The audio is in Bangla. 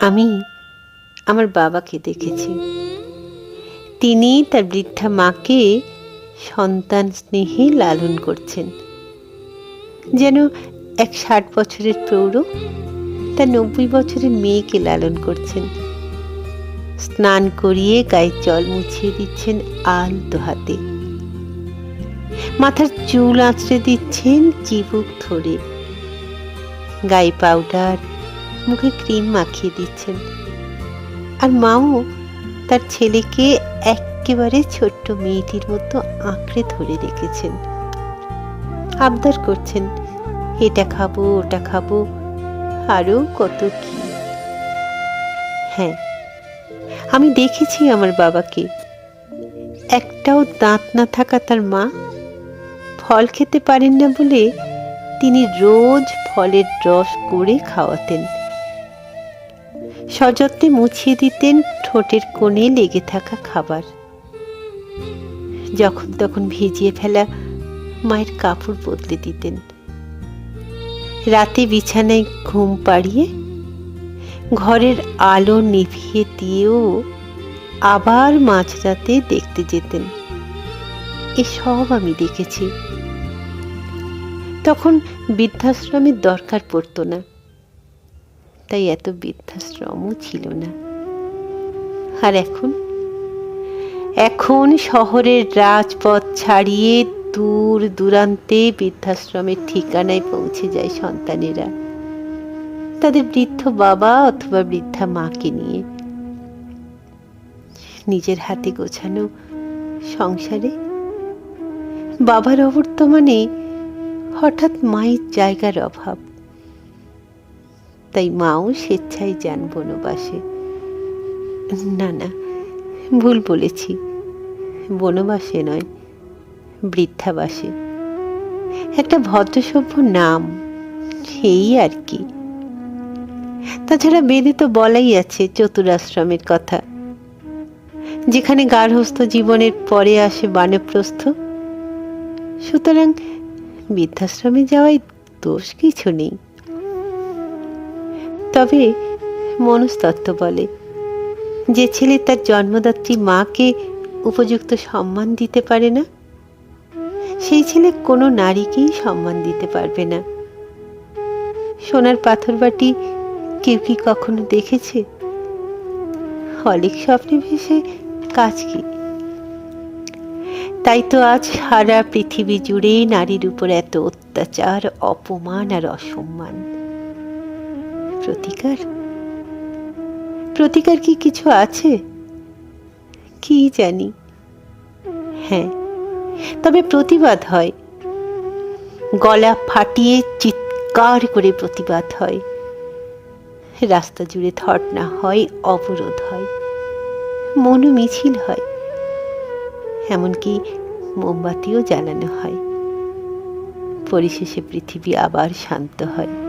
আমি আমার বাবাকে দেখেছি। তিনি তার বৃদ্ধা মাকে সন্তান স্নেহে লালন করছেন। যেন এক ষাট বছরের প্রৌঢ় তার নব্বই বছরের মেয়েকে লালন করছেন। স্নান করিয়ে গায়ে জল মুছিয়ে দিচ্ছেন আলতো হাতে। মাথার চুল আঁচড়ে দিচ্ছেন চিবুক ধরে। গায়ে পাউডার মুখে ক্রিম মাখিয়ে দিচ্ছেন। আর মাও তার ছেলেকে একেবারে ছোট্ট মেয়েটির মতো আঁকড়ে ধরে রেখেছেন। আবদার করছেন, এটা খাব, ওটা খাব আরও কত কি? হ্যাঁ আমি দেখেছি আমার বাবাকে। একটাও দাঁত না থাকা তার মা ফল খেতে পারেন না বলে তিনি রোজ ফলের রস করে খাওয়াতেন। সযত্নে মুছিয়ে দিতেন ঠোঁটের কোণে লেগে থাকা খাবার। যখন তখন ভিজিয়ে ফেলা মায়ের কাপড় বদলে দিতেন। রাতে বিছানায় ঘুম পাড়িয়ে ঘরের আলো নিভিয়ে দিয়েও আবার মাঝরাতে দেখতে যেতেন। এসব আমি দেখেছি। তখন বৃদ্ধাশ্রমের দরকার পড়তো না। তাই এত বৃদ্ধাশ্রমও ছিল না। আর এখন? এখন শহরের রাজপথ ছাড়িয়ে দূর দূরান্তে বৃদ্ধাশ্রমের ঠিকানায় পৌঁছে যায় সন্তানেরা। তাদের বৃদ্ধ বাবা অথবা বৃদ্ধা মাকে নিয়ে। নিজের হাতে গোছানো সংসারে। বাবার অবর্তমানে হঠাৎ মায়ের জায়গার অভাব। তাই মাও স্বেচ্ছায় যান বনবাসে। না না, ভুল বলেছি। বনবাসে নয়, বৃদ্ধাবাসে। একটা ভদ্রসভ্য নাম, সেই আর কি। তাছাড়া বেদে তো বলাই আছে চতুরাশ্রমের কথা। যেখানে গার্হস্থ জীবনের পরে আসে বানপ্রস্থ। সুতরাং বৃদ্ধাশ্রমে যাওয়ায় দোষ কিছু নেই। তবে মনস্তত্ত্ব বলে, যে ছেলে তার জন্মদাত্রী মাকে উপযুক্ত সম্মান দিতে পারে না, সেই ছেলে কোনো নারীকেই সম্মান দিতে পারবে না। সোনার পাথর বাটি কেউ কি কখনো দেখেছে? অলিক স্বপ্নে ভেসে কাজ কি? তাই তো আজ সারা পৃথিবী জুড়ে নারীর উপর এত অত্যাচার, অপমান আর অসম্মান। প্রতিকার? প্রতিকার কি কিছু আছে? কি জানি। হ্যাঁ তবে প্রতিবাদ হয়। গলা ফাটিয়ে চিৎকার করে প্রতিবাদ হয়। রাস্তা জুড়ে ধর্ণা হয়, অবরোধ হয়। মনু মিছিল হয়। এমনকি মোমবাতিও জ্বালানো হয়। পরিশেষে পৃথিবী আবার শান্ত হয়।